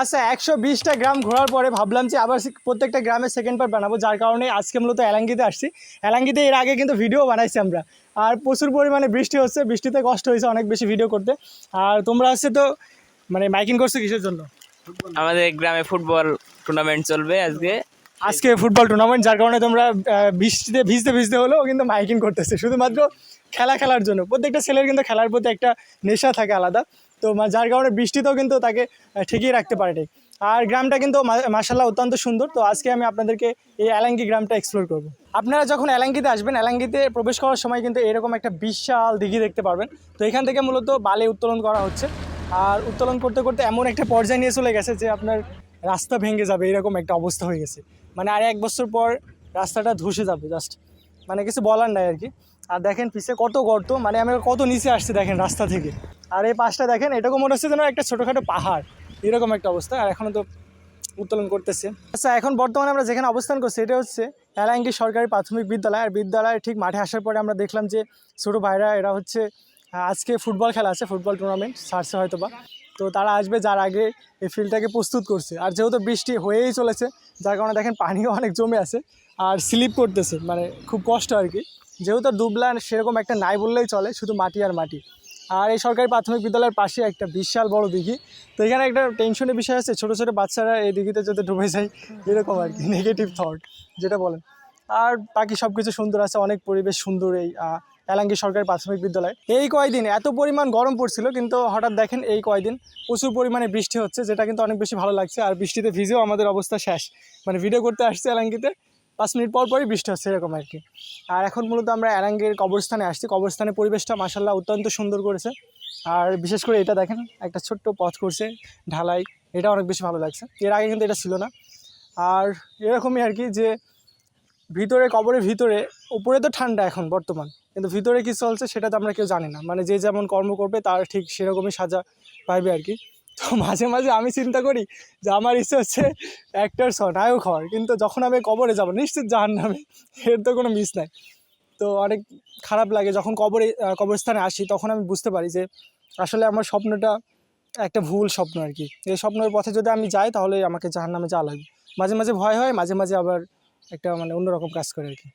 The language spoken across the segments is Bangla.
আচ্ছা একশো বিশটা গ্রাম ঘোরার পরে ভাবলাম যে আবার প্রত্যেকটা গ্রামে সেকেন্ড পার্ট বানাবো যার কারণে আজকে মূলত এলাঙ্গিতে আসছি। এলাঙ্গিতে এর আগে কিন্তু ভিডিও বানাইছি আমরা। আর প্রচুর পরিমাণে বৃষ্টি হচ্ছে বৃষ্টিতে কষ্ট হয়েছে অনেক বেশি ভিডিও করতে। আর তোমরা হচ্ছে তো মানে মাইকিং করছ কিসের জন্য? আমাদের গ্রামে ফুটবল টুর্নামেন্ট চলবে আজকে। আজকে ফুটবল টুর্নামেন্ট যার কারণে তোমরা বৃষ্টিতে ভিজতে ভিজতে হলেও কিন্তু মাইকিং করতেছে। শুধুমাত্র খেলা খেলার জন্য। প্রত্যেকটা ছেলের কিন্তু খেলার প্রতি একটা নেশা থাকে আলাদা। তো যার কারণে বৃষ্টিতেও কিন্তু তাকে ঠেকিয়ে রাখতে পারেনি। আর গ্রামটা কিন্তু মাসাল্লাহ অত্যন্ত সুন্দর। তো আজকে আমি আপনাদেরকে এই এলাঙ্গি গ্রামটা এক্সপ্লোর করব। আপনারা যখন এলাঙ্গিতে আসবেন এলাঙ্গিতে প্রবেশ করার সময় কিন্তু এরকম একটা বিশাল দিঘি দেখতে পারবেন। তো এখান থেকে মূলত বালি উত্তোলন করা হচ্ছে। আর উত্তোলন করতে করতে এমন একটা পর্যায়ে নিয়ে চলে গেছে যে আপনার রাস্তা ভেঙে যাবে, এরকম একটা অবস্থা হয়ে গেছে। মানে আর এক বছর পর রাস্তাটা ধসে যাবে জাস্ট মানে কিছু বলার নাই আর কি। আর দেখেন পিছে কত গর্ত মানে আমরা কত নিচে আসছে দেখেন রাস্তা থেকে। আর এই পাশটা দেখেন এরকম মনে হচ্ছে যেন একটা ছোটোখাটো পাহাড়। এরকম একটা অবস্থা, আর এখনও তো উত্তোলন করতেছে। আচ্ছা এখন বর্তমানে আমরা যেখানে অবস্থান করছি এটা হচ্ছে এলাঙ্গি সরকারি প্রাথমিক বিদ্যালয়। আর বিদ্যালয়ের ঠিক মাঠে আসার পরে আমরা দেখলাম যে ছোটো ভাইরা, এরা হচ্ছে আজকে ফুটবল খেলা আছে, ফুটবল টুর্নামেন্ট সারছে হয়তো বা তো তারা আসবে যার আগে এই ফিল্ডটাকে প্রস্তুত করছে। আর যেহেতু বৃষ্টি হয়েই চলেছে, যার কারণে দেখেন পানিও অনেক জমে আছে, আর স্লিপ করতেছে মানে খুব কষ্ট আর কি। যেহেতু দুবলা সেরকম একটা নাই বললেই চলে, শুধু মাটি আর মাটি। আর এই সরকারি প্রাথমিক বিদ্যালয়ের পাশে একটা বিশাল বড় দিঘি। তো এখানে একটা টেনশনের বিষয় আছে, ছোটো ছোটো বাচ্চারা এই দিঘিতে যদি ডুবে যায়, এরকম আর কি নেগেটিভ থট যেটা বলেন। আর বাকি সব কিছু সুন্দর আছে, অনেক পরিবেশ সুন্দর এই এলাঙ্গি সরকারি প্রাথমিক বিদ্যালয়। এই কয়দিন এত পরিমাণ গরম পড়ছিল, কিন্তু হঠাৎ দেখেন এই কয়দিন প্রচুর পরিমাণে বৃষ্টি হচ্ছে, যেটা কিন্তু অনেক বেশি ভালো লাগছে। আর বৃষ্টিতে ভিজেও আমাদের অবস্থা শেষ। মানে ভিডিও করতে আসছে এলাঙ্গিতে পাঁচ মিনিট পর পরই বৃষ্টি হচ্ছে, এরকম আর কি। আর এখন মূলত আমরা অ্যারাঙ্গের কবরস্থানে আসছি। কবরস্থানের পরিবেশটা মাসাল্লাহ অত্যন্ত সুন্দর করেছে। আর বিশেষ করে এটা দেখেন, একটা ছোট্ট পথ করছে ঢালাই। এটা অনেক বেশি ভালো লাগছে। এর আগে কিন্তু এটা ছিল না। আর এরকমই আর কি যে ভিতরে, কবরের ভিতরে, উপরে তো ঠান্ডা এখন বর্তমান। কিন্তু ভিতরে কী চলছে সেটা তো আমরা কেউ জানি না। মানে যে যেমন কর্ম করবে, তার ঠিক সেরকমই সাজা পাইবে আর কি। তো মাঝে মাঝে আমি চিন্তা করি যে আমার ইচ্ছে হচ্ছে অ্যাক্টার স নায়ক হওয়ার কিন্তু যখন আমি কবরে যাব, নিশ্চিত জাহান নামে এর তো কোনো মিস নাই। তো অনেক খারাপ লাগে যখন কবরে কবরস্থানে আসি, তখন আমি বুঝতে পারি যে আসলে আমার স্বপ্নটা একটা ভুল স্বপ্ন আর কি। এই স্বপ্নের পথে যদি আমি যাই, তাহলে আমাকে জাহান নামে যাওয়া লাগবে। মাঝে মাঝে ভয় হয়, মাঝে মাঝে আবার একটা মানে অন্যরকম কাজ করে আর কি।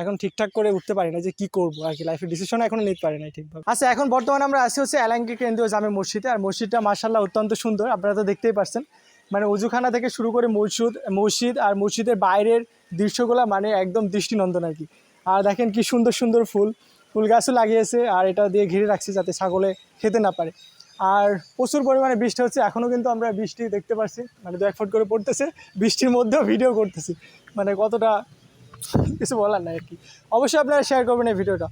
এখন ঠিকঠাক করে উঠতে পারি না যে কি করব আর কি লাইফের ডিসিশন এখনও নিতে পারি না ঠিকভাবে। আচ্ছা এখন বর্তমানে আমরা আসি হচ্ছে এলাঙ্কি কেন্দ্রীয় জামে মসজিদে। আর মসজিদটা মার্শাল্লাহ অত্যন্ত সুন্দর, আপনারা তো দেখতেই পারছেন। মানে উজুখানা থেকে শুরু করে মসজিদ মসজিদ আর মসজিদের বাইরের দৃশ্যগুলো মানে একদম দৃষ্টিনন্দন আর কি। আর দেখেন কি সুন্দর সুন্দর ফুল ফুল গাছও লাগিয়েছে আর এটা দিয়ে ঘিরে রাখছে যাতে ছাগলে খেতে না পারে। আর প্রচুর পরিমাণে বৃষ্টি হচ্ছে এখনও কিন্তু আমরা বৃষ্টি দেখতে পাচ্ছি মানে দু এক ফুট করে পড়তেছে, বৃষ্টির মধ্যেও ভিডিও করতেছি। মানে কতটা কিছু বলার নাই আর কি। অবশ্যই আপনারা শেয়ার করবেন এই ভিডিওটা।